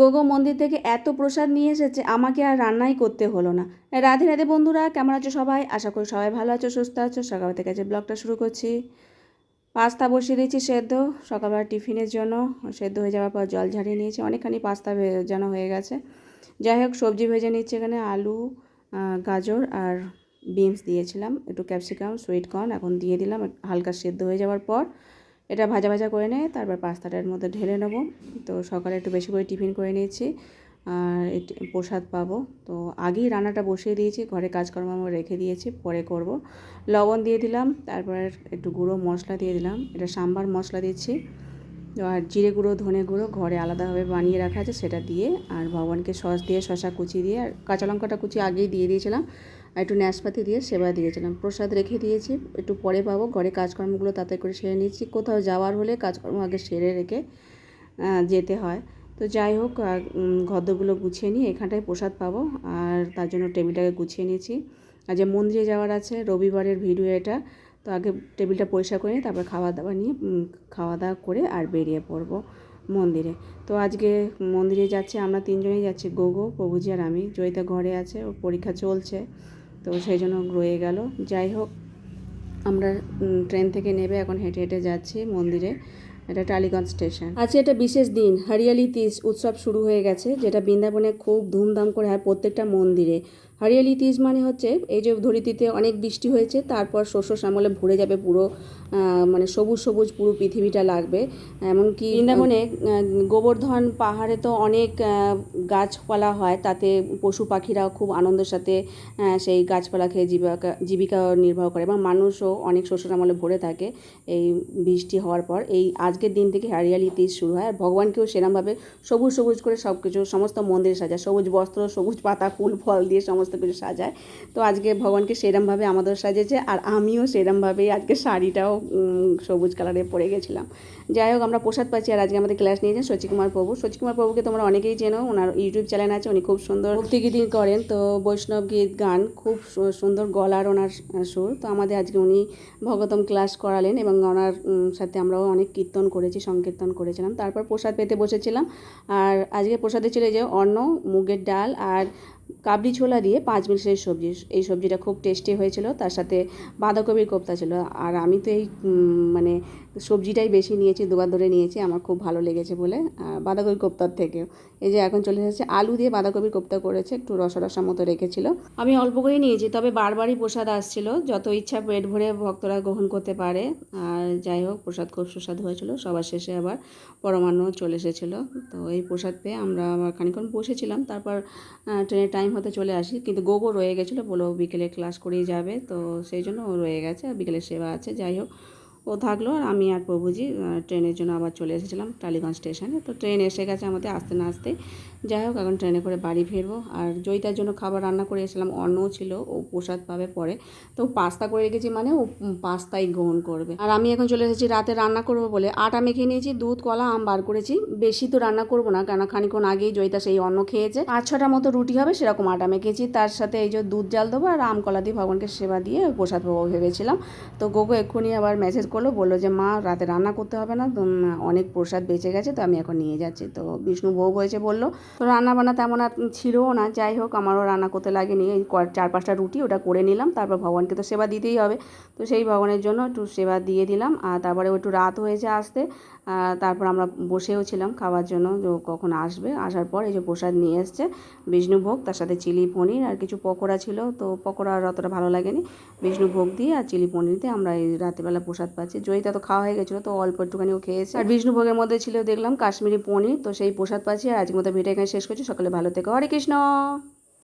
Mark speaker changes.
Speaker 1: গোগো মন্দির থেকে এত প্রসাদ নিয়ে এসেছে, আমাকে আর রান্নাই করতে হলো না। রাধে রাধে বন্ধুরা, কেমন আছো সবাই? আশা করি সবাই ভালো আছো, সুস্থ আছো। সকাল থেকে ব্লগটা শুরু করছি। পাস্তা বসিয়ে দিয়েছি সেদ্ধ। সকালবেলা টিফিনের জন্য সেদ্ধ হয়ে যাওয়ার পর জল ঝাড়িয়ে নিয়েছি। অনেকখানি পাস্তা ভেজানো হয়ে গেছে। যাই হোক, সবজি ভেজে নিচ্ছি এখানে আলু গাজর আর বিনস দিয়েছিলাম। একটু ক্যাপসিকাম, সুইট কর্ন এখন দিয়ে দিলাম। হালকা সেদ্ধ হয়ে যাওয়ার পর এটা ভাজা ভাজা করে নিয়ে তারপর পাস্তাটার মধ্যে ঢেলে নেব। তো সকালে একটু বেশি করে টিফিন করে নিয়েছি। আর প্রসাদ পাবো। তো আগেই রান্নাটা বসিয়ে দিয়েছি, ঘরে কাজকর্ম আমরা রেখে দিয়েছি, পরে করব। লবণ দিয়ে দিলাম, তারপর একটু গুঁড়ো মশলা দিয়ে দিলাম। এটা সাম্বার মশলা দিচ্ছি। আর জিরে গুঁড়ো, ধনে গুঁড়ো ঘরে আলাদাভাবে বানিয়ে রাখা আছে, সেটা দিয়ে আর ভগবানকে সস দিয়ে শশা কুচি দিয়ে আর কাঁচা লঙ্কাটা কুচি আগেই দিয়ে দিয়েছিলাম। আর একটু ন্যাশপাতি দিয়ে সেবা দিয়েছিলাম। প্রসাদ রেখে দিয়েছি, একটু পরে পাবো। ঘরে কাজকর্মগুলো তাতে করে সেরে নিয়েছি কোথাও যাওয়ার হলে কাজকর্ম আগে সেরে রেখে যেতে হয়। তো যাই হোক ঘরদগুলো গুছিয়ে নিয়ে এখানটায় প্রসাদ পাবো। আর তার জন্য টেবিলটাকে গুছিয়ে নিয়েছি। আর যে মন্দিরে যাওয়ার আছে, রবিবারের ভিডিও এটা। তো আগে টেবিলটা পরিষ্কার করে নিই তারপর খাওয়া দাওয়া নিয়ে খাওয়া দাওয়া করে আর বেরিয়ে পড়ব মন্দিরে। তো আজকে মন্দিরে যাচ্ছে, আমরা তিনজনেই যাচ্ছি। গোগো, প্রভুজি আর আমি। জয়িতা ঘরে আছে ওর পরীক্ষা চলছে। তো সেই জন্য রয়ে গেল। যাই হোক, আমরা ট্রেন থেকে নেবে, এখন হেঁটে হেঁটে যাচ্ছি মন্দিরে। এটা টালিগঞ্জ স্টেশন। আজকে একটা বিশেষ দিন, হরিয়ালি তিস উৎসব শুরু হয়ে গেছে, যেটা বৃন্দাবনে খুব ধুমধাম করে হয় প্রত্যেকটা মন্দিরে। হরিয়ালি তিজ মানে হচ্ছে এই যে ধরিত্রীতে অনেক বৃষ্টি হয়েছে তারপর শস্য শ্যামলে ভরে যাবে পুরো মানে সবুজ সবুজ পুরো পৃথিবীটা লাগবে। এমনকি বৃন্দাবনে গোবর্ধন পাহাড়ে তো অনেক গাছপালা হয় তাতে পশু পাখিরাও খুব আনন্দের সাথে সেই গাছপালা খেয়ে জীবিকা জীবিকা নির্বাহ করে এবং মানুষও অনেক শস্য শ্যামলে ভরে থাকে এই বৃষ্টি হওয়ার পর। এই আজকের দিন থেকে হরিয়ালি তিজ শুরু হয়। আর ভগবানকেও সেরমভাবে সবুজ সবুজ করে সব কিছু সমস্ত মন্দিরে সাজায় সবুজ বস্ত্র সবুজ পাতা ফুল ফল দিয়ে সমস্ত কিছু সাজায়। তো আজকে ভগবানকে সেরমভাবে আমাদের সাজেছে আর আমিও সেরমভাবেই আজকে শাড়িটাও সবুজ কালারে পরে গেছিলাম। যাই হোক, আমরা প্রসাদ পাচ্ছি আর আজকে আমাদের ক্লাস নিয়েছেন শচীকুমার প্রভু। শচীকুমার প্রভুকে তোমরা অনেকেই চেনো, ওনার ইউটিউব চ্যানেল আছে, উনি খুব সুন্দর ভক্তিগীতি করেন। তো বৈষ্ণব গীত গান, খুব সুন্দর গলার ওনার সুর। তো আমাদের আজকে উনি ভগতম ক্লাস করালেন এবং ওনার সাথে আমরাও অনেক কীর্তন করেছি, সংকীর্তন করেছিলাম। তারপর প্রসাদ পেতে বসেছিলাম। আর আজকে প্রসাদে ছিল যে অন্ন, মুগের ডাল আর কাবলি ছোলা দিয়ে পাঁচ মিনিটের সবজি, এই সবজিটা খুব টেস্টি হয়েছিল, তার সাথে বাঁধাকপির কোপ্তা ছিল। আর আমি তো এই মানে সবজিটাই বেশি নিয়েছি, দুবার ধরে নিয়েছি, আমার খুব ভালো লেগেছে বলে বাঁধাকপি কোপ্তার থেকেও। এই যে এখন চলে এসেছে, আলু দিয়ে বাঁধাকপির কোপ্তা করেছে, একটু রসা রসা মতো রেখেছিল। আমি অল্প করেই নিয়েছি, তবে বারবারই প্রসাদ আসছিল, যত ইচ্ছা পেট ভরে ভক্তরা গ্রহণ করতে পারে। আর যাই হোক, প্রসাদ খুব সুস্বাদু হয়েছিল, সবার শেষে আবার পরমান্ন চলে এসেছিল। তো এই প্রসাদ পেয়ে আমরা আবার খানিক্ষণ বসেছিলাম, তারপর ট্রেনের টাইম হতে চলে আসি, কিন্তু গোগো রয়ে গেছিল বলো বিকেলে ক্লাস করেই যাবে, তো সেই জন্য ও রয়ে গেছে, আর বিকেলে সেবা আছে, যাই হোক। ও থাকল আর আমি আর প্রভুজি ট্রেনের জন্য আবার চলে এসেছিলাম টালিগঞ্জ স্টেশনে। তো ট্রেন এসে গেছে আমাদের আসতে না আসতে। যাই হোক, এখন ট্রেনে করে বাড়ি ফিরবো। আর জয়িতার জন্য খাবার রান্না করে এসেছিলাম অন্নও ছিল, ও প্রসাদ পাবে পরে। তো পাস্তা করে রেখেছি মানে ও পাস্তাই গ্রহণ করবে। আর আমি এখন চলে এসেছি রাতে রান্না করব বলে। আটা মেখে নিয়েছি, দুধ, কলা, আম বার করেছি। বেশি তো রান্না করব না কেন খানিক্ষণ আগেই জয়িতা সেই অন্ন খেয়েছে। পাঁচ ছটা মতো রুটি হবে, সেরকম আটা মেখেছি। তার সাথে এই যে দুধ জাল দেবো আর আম, কলা দিয়ে ভগবানকে সেবা দিয়ে প্রসাদ পাবো ভেবেছিলাম। তো গোগো এক্ষুনি আবার মেসেজ করল, বলল যে, মা, রাতে রান্না করতে হবে না অনেক প্রসাদ বেঁচে গেছে, তো আমি এখন নিয়ে যাচ্ছি। তো বিষ্ণু ভোগ হয়েছে বলল, তো রান্না বান্না তেমন আর ছিলও না, যাই হোক, আমারও রান্না করতে লাগেনি। এই চার পাঁচটা রুটি ওটা করে নিলাম, তারপর ভগবানকে তো সেবা দিতেই হবে। তো সেই ভগবানের জন্য একটু সেবা দিয়ে দিলাম, আর তারপরে একটু রাত হয়েছে আসতে তারপর আমরা বসেও ছিলাম খাওয়ার জন্য কখন আসবে। আসার পর এই যে প্রসাদ নিয়ে এসছে বিষ্ণুভোগ তার সাথে চিলি পনির আর কিছু পকোড়া ছিল, তো পকোড়া আর অতটা ভালো লাগেনি। বিষ্ণুভোগ দিয়ে আর চিলি পনির দিয়ে আমরা এই রাতেবেলা প্রসাদ পাচ্ছি জয়িতা তো খাওয়া হয়ে গেছিল, তো অল্প একটুখানি ও খেয়েছে। আর বিষ্ণুভোগের মধ্যে ছিল, দেখলাম কাশ্মীরি পনির, তো সেই প্রসাদ পাচ্ছি। আর আজকের মতো ভিডিও এখানে শেষ করছি। সকালে ভালো থেকো। হরে কৃষ্ণ!